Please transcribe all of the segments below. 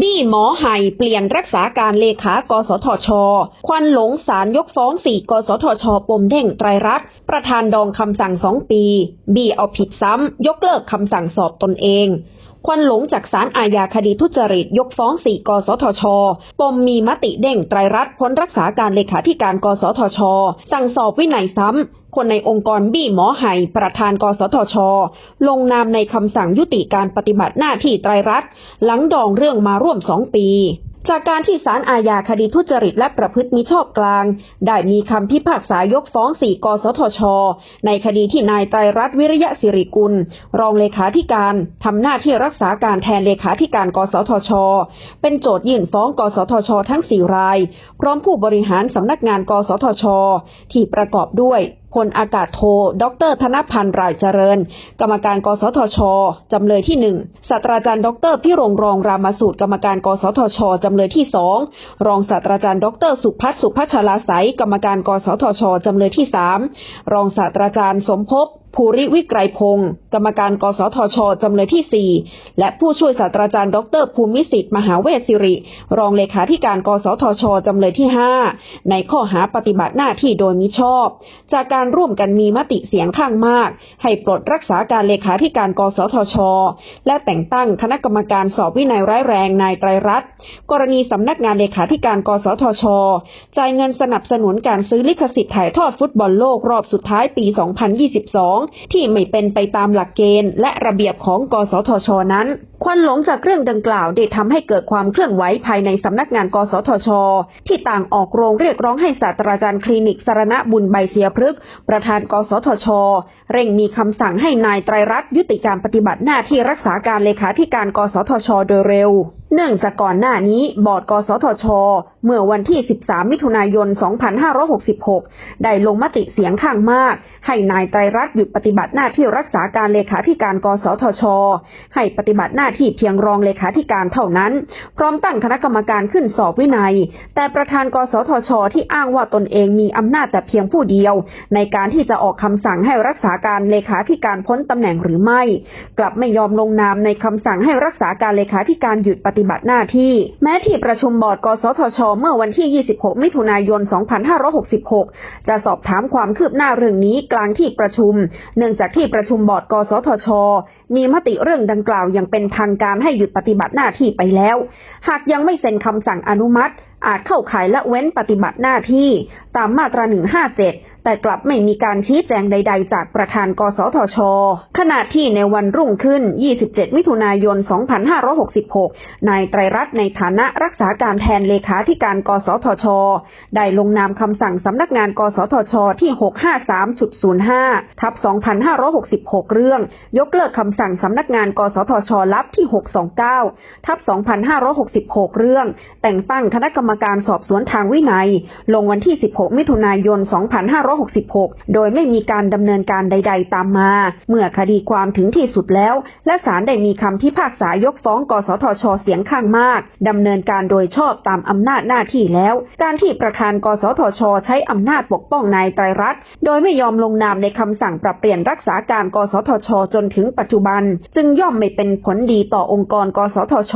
บี้หมอไห่เปลี่ยนรักษาการเลขากสทช ควันหลงสารยกฟ้องสี่กสทช ปมเด้งไตรรัตน์ประธานดองคำสั่งสองปี บี้เอาผิดซ้ำ ยกเลิกคำสั่งสอบตนเอง ควันหลงจากสารอาญาคดีทุจริต ยกฟ้องสี่กสทช ปมมีมติเด้งไตรรัตน์พ้นรักษาการเลขาธิการกสทช สั่งสอบวินัยซ้ำ คนในองค์กรบี้หมอไห่ประธานกสทช ลงนามในคำสั่งยุติการปฏิบัติหน้าที่ไตรรัตน์หลังดองเรื่องมาร่วมสองปีจากการที่ศาลอาญาคดีทุจริตและประพฤติมิชอบกลาง ได้มีคำพิพากษายกฟ้องสี่กสทช ในคดีที่นายไตรรัตน์วิริยะสิริกุล รองเลขาธิการทำหน้าที่รักษาการแทนเลขาธิการกสทช เป็นโจทยื่นฟ้องกสทช ทั้งสี่ราย พร้อมผู้บริหารสำนักงานกสทช ที่ประกอบด้วย พลอากาศโท ดร ธนพันธ์รายเจริญ กรรมการ กสทช จำเลยที่หนึ่งศาสตราจารย์ ดร พิรงรองรามสูตร กรรมการ กสทช จำเลยที่สองรองศาสตราจารย์ ดร สุพัฒน์สุพัชลาไสยกรรมการ กสทช จำเลยที่สามรองศาสตราจารย์ สมภพ ภูริวิกรพงศ์กรรมการกสทช จำเลยที่ 4 และผู้ช่วยศาสตราจารย์ดรภูมิสิทธิ์มหาเวสิริ รองเลขาธิการกสทช จำเลยที่ 5 ในข้อหาปฏิบัติหน้าที่โดยมิชอบ จากการร่วมกันมีมติเสียงข้างมาก ให้ปลดรักษาการเลขาธิการกสทช และแต่งตั้งคณะกรรมการสอบวินัยร้ายแรงนายไตรรัตน์กรณีสำนักงานเลขาธิการกสทช จ่ายเงินสนับสนุนการซื้อลิขสิทธิ์ถ่ายทอดฟุตบอลโลกรอบสุดท้ายปี 2022ที่ไม่เป็นไปตามหลักเกณฑ์และระเบียบของกสทชนั้นควันหลงจากเรื่องดังกล่าวได้ทำให้เกิดความเคลื่อนไหวภายในสำนักงานกสทช ที่ต่างออกโรงเรียกร้องให้ศาสตราจารย์คลินิกสารณบุญใบเชียพฤกษ์ประธานกสทช เร่งมีคำสั่งให้นายไตรรัตน์ยุติการปฏิบัติหน้าที่รักษาการเลขาธิการกสทช โดยเร็วเนื่องจากก่อนหน้านี้บอร์ดกสทช เมื่อวันที่ 13 มิถุนายน 2566 ได้ลงมติเสียงข้างมาก ให้นายไตรรัตน์หยุดปฏิบัติหน้าที่รักษาการเลขาธิการกสทช ให้ปฏิบัติหน้าที่เพียงรองเลขาธิการเท่านั้น พร้อมตั้งคณะกรรมการขึ้นสอบวินัย แต่ประธานกสทช ที่อ้างว่าตนเองมีอำนาจแต่เพียงผู้เดียว ในการที่จะออกคำสั่งให้รักษาการเลขาธิการพ้นตำแหน่งหรือไม่ กลับไม่ยอมลงนามในคำสั่งให้รักษาการเลขาธิการหยุดปฏิบัติหน้าที่ แม้ที่ประชุมบอร์ดกสทช เมื่อวันที่ 26 มิถุนายน 2566 จะสอบถามความคืบหน้าเรื่องนี้กลางที่ประชุม เนื่องจากที่ประชุมบอร์ดกสทช มีมติเรื่องดังกล่าวอย่างเป็นทางการให้หยุดปฏิบัติหน้าที่ไปแล้ว หากยังไม่เซ็นคำสั่งอนุมัติอาจเข้าข่ายละเว้นปฏิบัติหน้าที่ตามมาตรา 157 แต่กลับไม่มีการชี้แจงใด ๆ จากประธานกสทช ขณะที่ในวันรุ่งขึ้น 27 มิถุนายน 2566 นายไตรรัตน์ในฐานะรักษาการแทนเลขาธิการกสทช ได้ลงนามคำสั่งสำนักงานกสทช ที่ 653.05 ทับ 2566 เรื่อง ยกเลิกคำสั่งสำนักงานกสทช ลับที่ 629 ทับ 2566 เรื่อง แต่งตั้งคณะกรรมการสอบสวนทางวินัย ลงวันที่ 16 มิถุนายน 2566 โดยไม่มีการดำเนินการใด ๆ ตามมา เมื่อคดีความถึงที่สุดแล้ว และศาลได้มีคำพิพากษายกฟ้องกสทช เสียงข้างมากดำเนินการโดยชอบตามอำนาจหน้าที่แล้ว การที่ประธานกสทช ใช้อำนาจปกป้องนายไตรรัตน์โดยไม่ยอมลงนามในคำสั่งปรับเปลี่ยนรักษาการกสทช จนถึงปัจจุบัน จึงย่อมไม่เป็นผลดีต่อองค์กรกสทช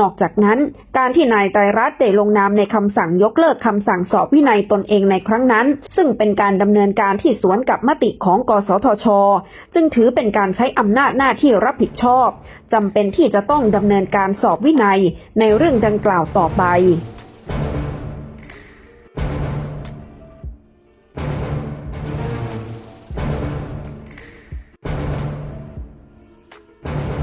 นอกจากนั้น การที่นายไตรรัตน์ได้ลงนามามในคำสั่งยกเลิกคำสั่งสอบวินัยตนเองในครั้งนั้น ซึ่งเป็นการดำเนินการที่สวนกับมติของกสทช จึงถือเป็นการใช้อำนาจหน้าที่รับผิดชอบจำเป็นที่จะต้องดำเนินการสอบวินัยในเรื่องดังกล่าวต่อไป